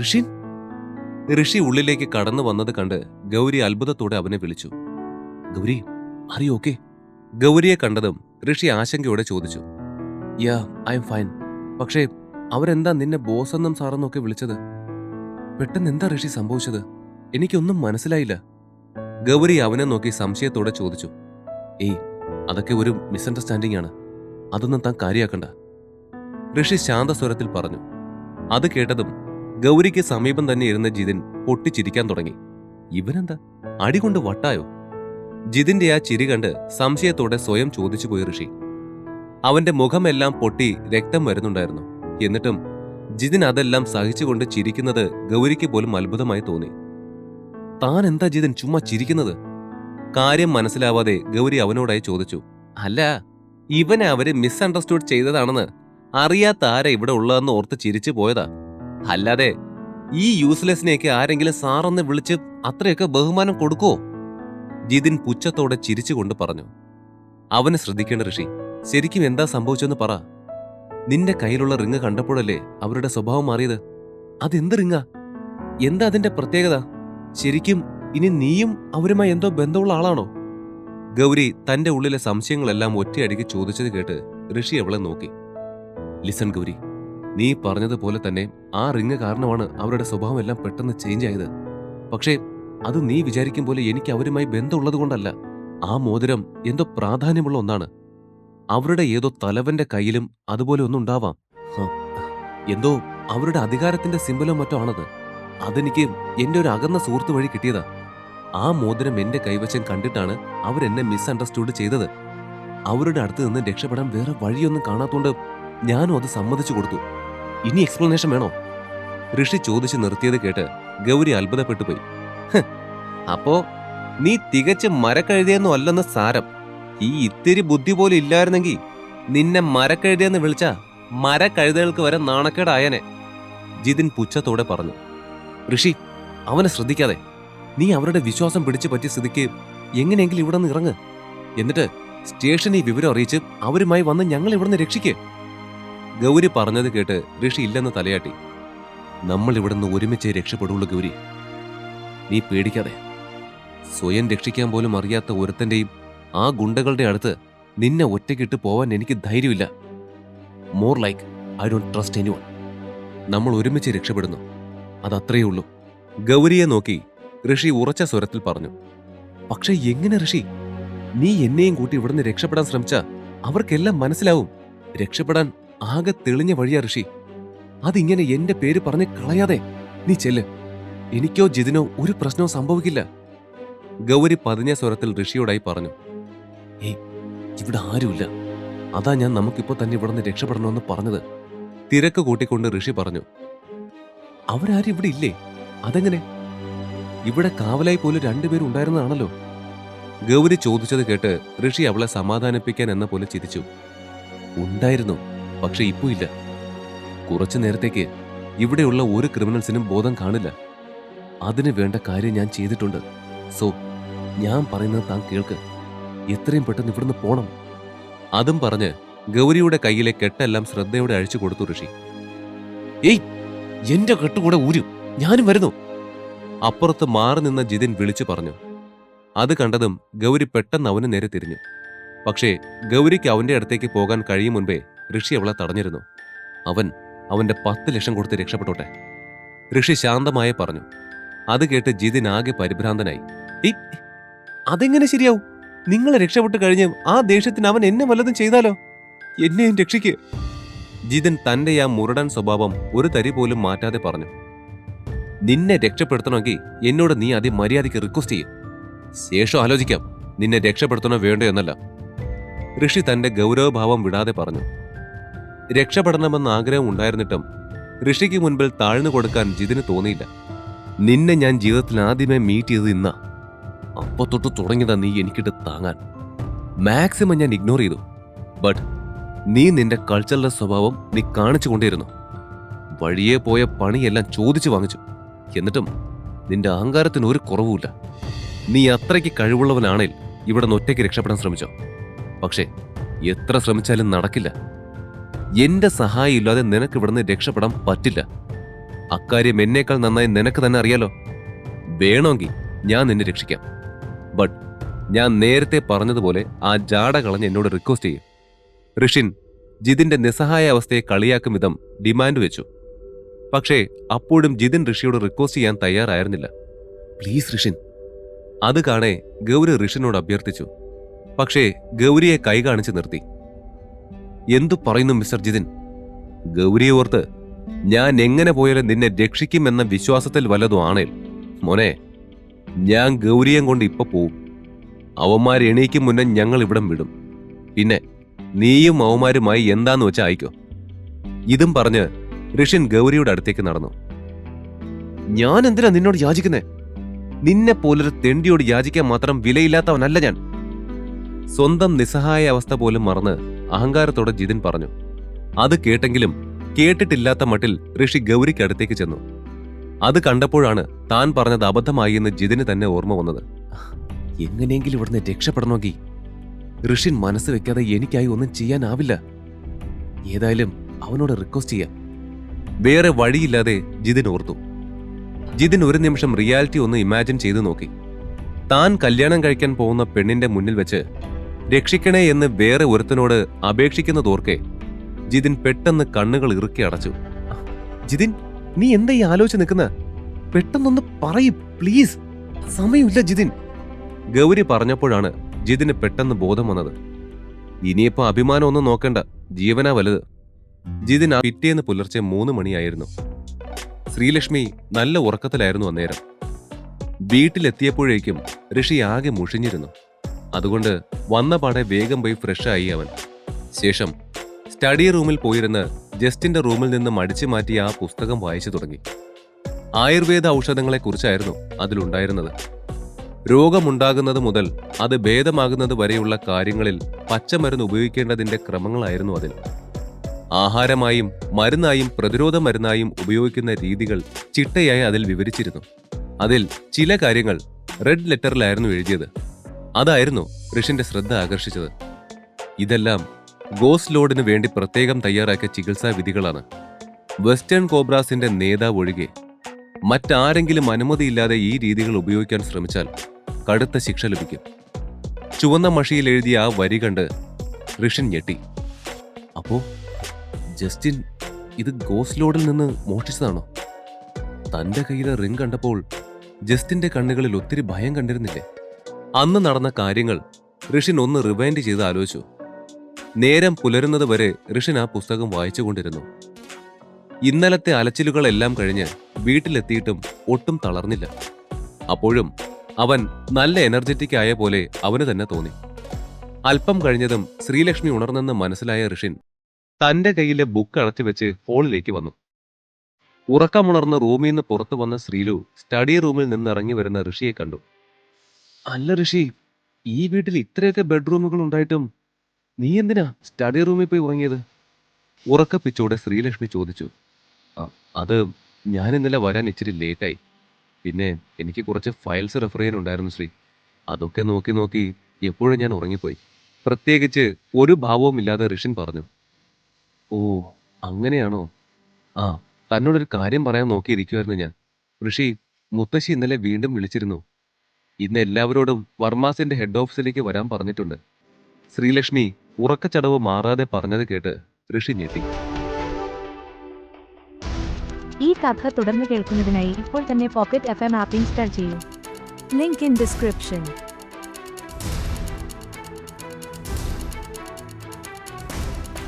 ഋഷിൻ ഋഷി ഉള്ളിലേക്ക് കടന്നു വന്നത് കണ്ട് ഗൗരി അത്ഭുതത്തോടെ അവനെ വിളിച്ചു. ഗൗരി അറിയോ ഓക്കെ ഗൗരിയെ കണ്ടതും ഋഷി ആശങ്കയോടെ ചോദിച്ചു. Yeah I'm fine. പക്ഷേ അവരെന്താ നിന്നെ ബോസെന്നും സാറെന്നും ഒക്കെ വിളിച്ചത്? പെട്ടെന്ന് എന്താ ഋഷി സംഭവിച്ചത്? എനിക്കൊന്നും മനസ്സിലായില്ല. ഗൗരി അവനെ നോക്കി സംശയത്തോടെ ചോദിച്ചു. ഏയ് അതൊക്കെ ഒരു മിസ്അണ്ടർസ്റ്റാൻഡിംഗ് ആണ്. അതൊന്നും താൻ കാര്യാക്കണ്ട. ഋഷി ശാന്തസ്വരത്തിൽ പറഞ്ഞു. അത് കേട്ടതും ഗൗരിക്ക് സമീപം തന്നെ ഇരുന്ന ജിതിൻ പൊട്ടിച്ചിരിക്കാൻ തുടങ്ങി. ഇവനെന്താ? അടികൊണ്ട് വട്ടായോ? ജിതിന്റെ ആ ചിരി കണ്ട് സംശയത്തോടെ സ്വയം ചോദിച്ചു പോയി ഋഷി. അവന്റെ മുഖമെല്ലാം പൊട്ടി രക്തം വരുന്നുണ്ടായിരുന്നു. എന്നിട്ടും ജിതിൻ അതെല്ലാം സഹിച്ചുകൊണ്ട് ചിരിക്കുന്നത് ഗൗരിക്ക് പോലും അത്ഭുതമായി തോന്നി. താൻ എന്താ ജിതിൻ ചുമ്മാ ചിരിക്കുന്നത്? കാര്യം മനസ്സിലാവാതെ ഗൗരി അവനോടായി ചോദിച്ചു. അല്ല ഇവനെ അവർ മിസ്അണ്ടർസ്റ്റുഡ് ചെയ്തതാണെന്ന് അറിയാത്ത ആരാ ഇവിടെ ഉള്ളതെന്ന് ഓർത്ത് ചിരിച്ചു പോയതാ? അല്ലാതെ ഈ യൂസ്ലെസ്സിനെയൊക്കെ ആരെങ്കിലും സാറെന്ന് വിളിച്ച് അത്രയൊക്കെ ബഹുമാനം കൊടുക്കോ? ജിതിൻ പുച്ഛത്തോടെ ചിരിച്ചുകൊണ്ട് പറഞ്ഞു. അവനെ ശ്രദ്ധിക്കേണ്ട ഋഷി ശരിക്കും എന്താ സംഭവിച്ചെന്ന് പറ. നിന്റെ കയ്യിലുള്ള റിങ് കണ്ടപ്പോഴല്ലേ അവരുടെ സ്വഭാവം മാറിയത്? അതെന്ത് റിങ്ങാ? എന്താ അതിന്റെ പ്രത്യേകത? ശരിക്കും ഇനി നീയും അവരുമായി എന്തോ ബന്ധമുള്ള ആളാണോ? ഗൗരി തന്റെ ഉള്ളിലെ സംശയങ്ങളെല്ലാം ഒറ്റയടിക്ക് ചോദിച്ചത് കേട്ട് ഋഷി അവളെ നോക്കി. ലിസൺ ഗൗരി നീ പറഞ്ഞതുപോലെ തന്നെ ആ റിങ് കാരണമാണ് അവരുടെ സ്വഭാവം എല്ലാം പെട്ടെന്ന് ചേഞ്ച് ആയത്. പക്ഷേ അത് നീ വിചാരിക്കും പോലെ എനിക്ക് അവരുമായി ബന്ധമുള്ളത് കൊണ്ടല്ല. ആ മോതിരം എന്തോ പ്രാധാന്യമുള്ള ഒന്നാണ്. അവരുടെ ഏതോ തലവന്റെ കയ്യിലും അതുപോലെ ഒന്നുണ്ടാവാം എന്തോ അവരുടെ അധികാരത്തിന്റെ സിമ്പലോ മറ്റോ ആണത്. അതെനിക്ക് എന്റെ ഒരു അകന്ന സുഹൃത്ത് വഴി കിട്ടിയതാ. ആ മോതിരം എന്റെ കൈവശം കണ്ടിട്ടാണ് അവരെന്നെ മിസ്അണ്ടർസ്റ്റുഡ് ചെയ്തത്. അവരുടെ അടുത്ത് നിന്ന് രക്ഷപ്പെടാൻ വേറെ വഴിയൊന്നും കാണാത്തോണ്ട് ഞാനും അത് സമ്മതിച്ചു കൊടുത്തു. ഇനി എക്സ്പ്ലനേഷൻ വേണോ? ഋഷി ചോദിച്ചു നിർത്തിയത് കേട്ട് ഗൗരി അത്ഭുതപ്പെട്ടു പോയി. അപ്പോ നീ തികച്ച് മരക്കഴുതിയെന്നും അല്ലെന്ന് സാരം. ഈ ഇത്തിരി ബുദ്ധി പോലും ഇല്ലായിരുന്നെങ്കിൽ നിന്നെ മരക്കഴുതിയെന്ന് വിളിച്ച മരക്കഴുതകൾക്ക് വരെ നാണക്കേടായനെ ജിതിൻ പുച്ഛത്തോടെ പറഞ്ഞു. ഋഷി അവനെ ശ്രദ്ധിക്കാതെ നീ അവരുടെ വിശ്വാസം പിടിച്ചു പറ്റിയ സ്ഥിതിക്ക് എങ്ങനെയെങ്കിലും ഇവിടെ നിന്ന് ഇറങ്ങ്. എന്നിട്ട് സ്റ്റേഷനിൽ വിവരം അറിയിച്ച് അവരുമായി വന്ന് ഞങ്ങൾ ഇവിടെ നിന്ന് രക്ഷിക്ക്. ഗൗരി പറഞ്ഞത് കേട്ട് ഋഷി ഇല്ലെന്ന് തലയാട്ടി. നമ്മൾ ഇവിടുന്ന് ഒരുമിച്ച് രക്ഷപ്പെടുള്ളൂ ഗൗരി. നീ പേടിക്കാതെ. സ്വയം രക്ഷിക്കാൻ പോലും അറിയാത്ത ഒരുത്തന്റെയും ആ ഗുണ്ടകളുടെ അടുത്ത് നിന്നെ ഒറ്റയ്ക്കിട്ട് പോവാൻ എനിക്ക് ധൈര്യമില്ല. More like I don't trust anyone നമ്മൾ ഒരുമിച്ച് രക്ഷപ്പെടുന്നു. അതത്രയേ ഉള്ളൂ. ഗൗരിയെ നോക്കി ഋഷി ഉറച്ച സ്വരത്തിൽ പറഞ്ഞു. പക്ഷേ എങ്ങനെ ഋഷി? നീ എന്നെയും കൂട്ടി ഇവിടുന്ന് രക്ഷപ്പെടാൻ ശ്രമിച്ച അവർക്കെല്ലാം മനസ്സിലാവും. രക്ഷപ്പെടാൻ ആകെ തെളിഞ്ഞ വഴിയാ ഋഷി. അതിങ്ങനെ എന്റെ പേര് പറഞ്ഞ് കളയാതെ നീ ചെല്ല്. എനിക്കോ ജിതിനോ ഒരു പ്രശ്നവും സംഭവിക്കില്ല. ഗൗരി പതിഞ്ഞ സ്വരത്തിൽ ഋഷിയോടായി പറഞ്ഞു ഏയ് ഇവിടെ ആരുമില്ല. അതാ ഞാൻ നമുക്കിപ്പോ തന്നെ ഇവിടെ നിന്ന് രക്ഷപ്പെടണമെന്ന് പറഞ്ഞത്. തിരക്ക് കൂട്ടിക്കൊണ്ട് ഋഷി പറഞ്ഞു അവരാരും ഇവിടെ ഇല്ലേ? അതെങ്ങനെ? ഇവിടെ കാവലായി പോലും രണ്ടുപേരും ഉണ്ടായിരുന്നതാണല്ലോ. ഗൗരി ചോദിച്ചത് കേട്ട് ഋഷി അവളെ സമാധാനിപ്പിക്കാൻ എന്ന പോലെ ചിരിച്ചു ഉണ്ടായിരുന്നു. പക്ഷെ ഇപ്പോ ഇല്ല. കുറച്ചു നേരത്തേക്ക് ഇവിടെയുള്ള ഒരു ക്രിമിനൽസിനും ബോധം കാണില്ല. അതിന് വേണ്ട കാര്യം ഞാൻ ചെയ്തിട്ടുണ്ട്. സോ ഞാൻ പറയുന്നത് താൻ കേൾക്ക്. എത്രയും പെട്ടെന്ന് ഇവിടുന്ന് പോണം. അതും പറഞ്ഞ് ഗൗരിയുടെ കയ്യിലെ കെട്ടെല്ലാം ശ്രദ്ധയോടെ അഴിച്ചു കൊടുത്തു ഋഷി. ഏയ് എന്റെ കെട്ടുകൂടെ ഊരും. ഞാനും വരുന്നു. അപ്പുറത്ത് മാറി നിന്ന ജിതിൻ വിളിച്ചു പറഞ്ഞു. അത് കണ്ടതും ഗൗരി പെട്ടെന്ന് അവന് നേരെ തിരിഞ്ഞു. പക്ഷേ ഗൗരിക്ക് അവന്റെ അടുത്തേക്ക് പോകാൻ കഴിയും മുൻപേ ഋഷി അവളെ തടഞ്ഞിരുന്നു. അവൻ അവന്റെ പത്ത് ലക്ഷം കൊടുത്ത് രക്ഷപ്പെട്ടോട്ടെ. ഋഷി ശാന്തമായി പറഞ്ഞു. അത് കേട്ട് ജിതിൻ ആകെ പരിഭ്രാന്തനായി. "ഏയ്, അതെങ്ങനെ ശരിയാവും? നിങ്ങൾ രക്ഷപ്പെട്ട് കഴിഞ്ഞ് ആ ദേഷ്യത്തിന് അവൻ എന്നെ വല്ലതും ചെയ്താലോ? എന്നെയും രക്ഷിക്ക്. ജിതൻ തന്റെ ആ മുരടൻ സ്വഭാവം ഒരു തരി പോലും മാറ്റാതെ പറഞ്ഞു. നിന്നെ രക്ഷപ്പെടുത്തണമെങ്കിൽ എന്നോട് നീ ആദ്യം മര്യാദയ്ക്ക് റിക്വസ്റ്റ് ചെയ്യും. ശേഷം ആലോചിക്കാം നിന്നെ രക്ഷപ്പെടുത്തണോ വേണ്ടോ എന്നല്ല. ഋഷി തന്റെ ഗൗരവഭാവം വിടാതെ പറഞ്ഞു. രക്ഷപ്പെടണമെന്ന ആഗ്രഹം ഉണ്ടായിരുന്നിട്ടും ഋഷിക്ക് മുൻപിൽ താഴ്ന്നു കൊടുക്കാൻ ജിതിന് തോന്നിയില്ല. നിന്നെ ഞാൻ ജീവിതത്തിൽ ആദ്യമേ മീറ്റ് ചെയ്ത് ഇന്ന. അപ്പൊ തൊട്ട് തുടങ്ങിയതാ നീ എനിക്കിട്ട് താങ്ങാൻ. മാക്സിമം ഞാൻ ഇഗ്നോർ ചെയ്തു. ബട്ട് നീ നിന്റെ കൾച്ചറൽ സ്വഭാവം നീ കാണിച്ചു കൊണ്ടിരുന്നു വഴിയെ പോയ പണിയെല്ലാം ചോദിച്ചു വാങ്ങിച്ചു. എന്നിട്ടും നിന്റെ അഹങ്കാരത്തിന് ഒരു കുറവുമില്ല. നീ അത്രയ്ക്ക് കഴിവുള്ളവനാണേൽ ഇവിടെ നിന്ന് ഒറ്റയ്ക്ക് രക്ഷപ്പെടാൻ ശ്രമിച്ചോ. പക്ഷേ എത്ര ശ്രമിച്ചാലും നടക്കില്ല. എന്റെ സഹായം ഇല്ലാതെ നിനക്ക് ഇവിടുന്ന് രക്ഷപ്പെടാൻ പറ്റില്ല. അക്കാര്യം എന്നേക്കാൾ നന്നായി നിനക്ക് തന്നെ അറിയാലോ. വേണമെങ്കിൽ ഞാൻ നിന്നെ രക്ഷിക്കാം. ബട്ട് ഞാൻ നേരത്തെ പറഞ്ഞതുപോലെ ആ ജാട കളഞ്ഞ് എന്നോട് റിക്വസ്റ്റ് ചെയ്യും. ഋഷിൻ ജിതിന്റെ നിസ്സഹായ അവസ്ഥയെ കളിയാക്കും വിധം ഡിമാൻഡ് വെച്ചു. പക്ഷേ അപ്പോഴും ജിതിൻ ഋഷിയോട് റിക്വസ്റ്റ് ചെയ്യാൻ തയ്യാറായിരുന്നില്ല. പ്ലീസ് ഋഷിൻ. അത് കാണെ ഗൗരി ഋഷിനോട് അഭ്യർത്ഥിച്ചു. പക്ഷേ ഗൗരിയെ കൈ കാണിച്ച് നിർത്തി. എന്തു പറയുന്നു മിസ്റ്റർ ജിതിൻ? ഗൗരിയെ ഓർത്ത് ഞാൻ എങ്ങനെ പോയാലും നിന്നെ രക്ഷിക്കുമെന്ന വിശ്വാസത്തിൽ വല്ലതും ആണേൽ. മോനെ ഞാൻ ഗൗരിയം കൊണ്ട് ഇപ്പൊ പോവും. അവന്മാർ എണീക്കും മുന്നേ ഞങ്ങൾ ഇവിടം വിടും. പിന്നെ നീയും അവന്മാരുമായി എന്താന്ന് വെച്ചാൽ അയക്കോ? ഇതും പറഞ്ഞ് ഋഷിൻ ഗൗരിയുടെ അടുത്തേക്ക് നടന്നു. ഞാൻ എന്തിനാ നിന്നോട് യാചിക്കുന്നേ? നിന്നെ പോലൊരു തെണ്ടിയോട് യാചിക്കാൻ മാത്രം വിലയില്ലാത്തവനല്ല ഞാൻ. സ്വന്തം നിസ്സഹായ അവസ്ഥ പോലും മറന്ന് അഹങ്കാരത്തോടെ ജിതിൻ പറഞ്ഞു അത് കേട്ടെങ്കിലും കേട്ടിട്ടില്ലാത്ത മട്ടിൽ ഋഷി ഗൗരിക്കടുത്തേക്ക് ചെന്നു. അത് കണ്ടപ്പോഴാണ് താൻ പറഞ്ഞത് അബദ്ധമായി എന്ന് ജിതിന് തന്നെ ഓർമ്മ വന്നത്. എങ്ങനെയെങ്കിലും ഇവിടുന്ന് രക്ഷപ്പെടണമെങ്കിൽ ഋഷിൻ മനസ്സ് വെക്കാതെ എനിക്കായി ഒന്നും ചെയ്യാനാവില്ല. ഏതായാലും അവനോട് റിക്വസ്റ്റ് ചെയ്യാം. വേറെ വഴിയില്ലാതെ ജിതിൻ ഓർത്തു. ജിതിൻ ഒരു നിമിഷം റിയാലിറ്റി ഒന്ന് ഇമാജിൻ ചെയ്തു നോക്കി. താൻ കല്യാണം കഴിക്കാൻ പോകുന്ന പെണ്ണിന്റെ മുന്നിൽ വെച്ച് രക്ഷിക്കണേ എന്ന് വേറെ ഒരുത്തനോട് അപേക്ഷിക്കുന്നതോർക്കെ ജിതിൻ പെട്ടെന്ന് കണ്ണുകൾ ഇറുക്കി അടച്ചു. ജിതിൻ നീ എന്താ ഈ ആലോചിച്ച് നിൽക്കുന്ന? പെട്ടെന്നൊന്ന് പറയൂ പ്ലീസ്. സമയമില്ല ജിതിൻ. ഗൗരി പറഞ്ഞപ്പോഴാണ് ജിതിന് പെട്ടെന്ന് ബോധം വന്നത്. ഇനിയിപ്പോ അഭിമാനം ഒന്നും നോക്കണ്ട. ജീവനാ വലുത്. ജിതിൻ ആ പിറ്റേന്ന് പുലർച്ചെ മൂന്ന് മണിയായിരുന്നു. ശ്രീലക്ഷ്മി നല്ല ഉറക്കത്തിലായിരുന്നു അന്നേരം. വീട്ടിലെത്തിയപ്പോഴേക്കും ഋഷി ആകെ മുഷിഞ്ഞിരുന്നു. അതുകൊണ്ട് വന്ന പാടെ വേഗം പോയി ഫ്രഷായി അവൻ. ശേഷം സ്റ്റഡി റൂമിൽ പോയിരുന്ന് ജസ്റ്റിന്റെ റൂമിൽ നിന്ന് മടിച്ചു മാറ്റി ആ പുസ്തകം വായിച്ചു തുടങ്ങി. ആയുർവേദ ഔഷധങ്ങളെക്കുറിച്ചായിരുന്നു അതിലുണ്ടായിരുന്നത്. രോഗമുണ്ടാകുന്നത് മുതൽ അത് ഭേദമാകുന്നത് വരെയുള്ള കാര്യങ്ങളിൽ പച്ചമരുന്ന് ഉപയോഗിക്കേണ്ടതിന്റെ ക്രമങ്ങളായിരുന്നു അതിൽ. ആഹാരമായും മരുന്നായും പ്രതിരോധ മരുന്നായും ഉപയോഗിക്കുന്ന രീതികൾ ചിട്ടയായി അതിൽ വിവരിച്ചിരുന്നു. അതിൽ ചില കാര്യങ്ങൾ റെഡ് ലെറ്ററിലായിരുന്നു എഴുതിയത്. അതായിരുന്നു ഋഷിന്റെ ശ്രദ്ധ ആകർഷിച്ചത്. ഇതെല്ലാം ഗോസ് ലോഡിന് വേണ്ടി പ്രത്യേകം തയ്യാറാക്കിയ ചികിത്സാ വിധികളാണ്. വെസ്റ്റേൺ കോബ്രാസിന്റെ നേതാവ് ഒഴികെ മറ്റാരെങ്കിലും അനുമതിയില്ലാതെ ഈ രീതികൾ ഉപയോഗിക്കാൻ ശ്രമിച്ചാൽ കടുത്ത ശിക്ഷ ലഭിക്കും. ചുവന്ന മഷിയിൽ എഴുതിയ ആ വരി കണ്ട് ഋഷിൻ ഞെട്ടി. അപ്പോ ജസ്റ്റിൻ ഇത് ഗോസ് ലോഡിൽ നിന്ന് മോഷ്ടിച്ചതാണോ? തന്റെ കയ്യിലെ റിംഗ് കണ്ടപ്പോൾ ജസ്റ്റിന്റെ കണ്ണുകളിൽ ഒത്തിരി ഭയം കണ്ടിരുന്നില്ലേ? അന്ന് നടന്ന കാര്യങ്ങൾ ഋഷിൻ ഒന്ന് റിവൈൻഡ് ചെയ്ത് ആലോചിച്ചു. നേരം പുലരുന്നത് വരെ ഋഷിൻ ആ പുസ്തകം വായിച്ചുകൊണ്ടിരുന്നു ഇന്നലത്തെ അലച്ചിലുകളെല്ലാം കഴിഞ്ഞ് വീട്ടിലെത്തിയിട്ടും ഒട്ടും തളർന്നില്ല. അപ്പോഴും അവൻ നല്ല എനർജറ്റിക് ആയ പോലെ അവന് തന്നെ തോന്നി. അല്പം കഴിഞ്ഞതും ശ്രീലക്ഷ്മി ഉണർന്നെന്ന് മനസ്സിലായ ഋഷിൻ തന്റെ കയ്യിലെ ബുക്ക് അടച്ചു വെച്ച് ഹാളിലേക്ക് വന്നു. ഉറക്കമുണർന്ന് റൂമിൽ നിന്ന് പുറത്തു വന്ന ശ്രീലു സ്റ്റഡി റൂമിൽ നിന്നിറങ്ങി വരുന്ന ഋഷിയെ കണ്ടു. അല്ല ഋഷി ഈ വീട്ടിൽ ഇത്രയൊക്കെ ബെഡ്റൂമുകൾ ഉണ്ടായിട്ടും നീ എന്തിനാ സ്റ്റഡി റൂമിൽ പോയി ഉറങ്ങിയത്? ഉറക്കപ്പിച്ചോടെ ശ്രീലക്ഷ്മി ചോദിച്ചു. "ആ, അത് ഞാൻ ഇന്നലെ വരാൻ ഇച്ചിരി ലേറ്റായി പിന്നെ എനിക്ക് കുറച്ച് ഫയൽസ് റെഫർ ചെയ്യാനുണ്ടായിരുന്നു ശ്രീ. അതൊക്കെ നോക്കി നോക്കി എപ്പോഴും ഞാൻ ഉറങ്ങിപ്പോയി. പ്രത്യേകിച്ച് ഒരു ഭാവവും ഇല്ലാതെ ഋഷിൻ പറഞ്ഞു. ഓ അങ്ങനെയാണോ? ആ തന്നോടൊരു കാര്യം പറയാൻ നോക്കിയിരിക്കുമായിരുന്നു ഞാൻ. ഋഷി മുത്തശ്ശി ഇന്നലെ വീണ്ടും വിളിച്ചിരുന്നു. ഇന്ന് എല്ലാവരോടും വർമാസിന്റെ ഹെഡ് ഓഫീസിലേക്ക് വരാൻ പറഞ്ഞിട്ടുണ്ട്. ശ്രീലക്ഷ്മി ഉറക്കച്ചടവ് മാറാതെ പറഞ്ഞത് കേട്ട് ഋഷി ഞെട്ടി. ഈ കഥ തുടർന്ന് കേൾക്കുന്നതിനായി ഇപ്പോൾ തന്നെ പോക്കറ്റ് എഫ് എം ആപ്പ് ഇൻസ്റ്റാൾ ചെയ്യൂ. Link in description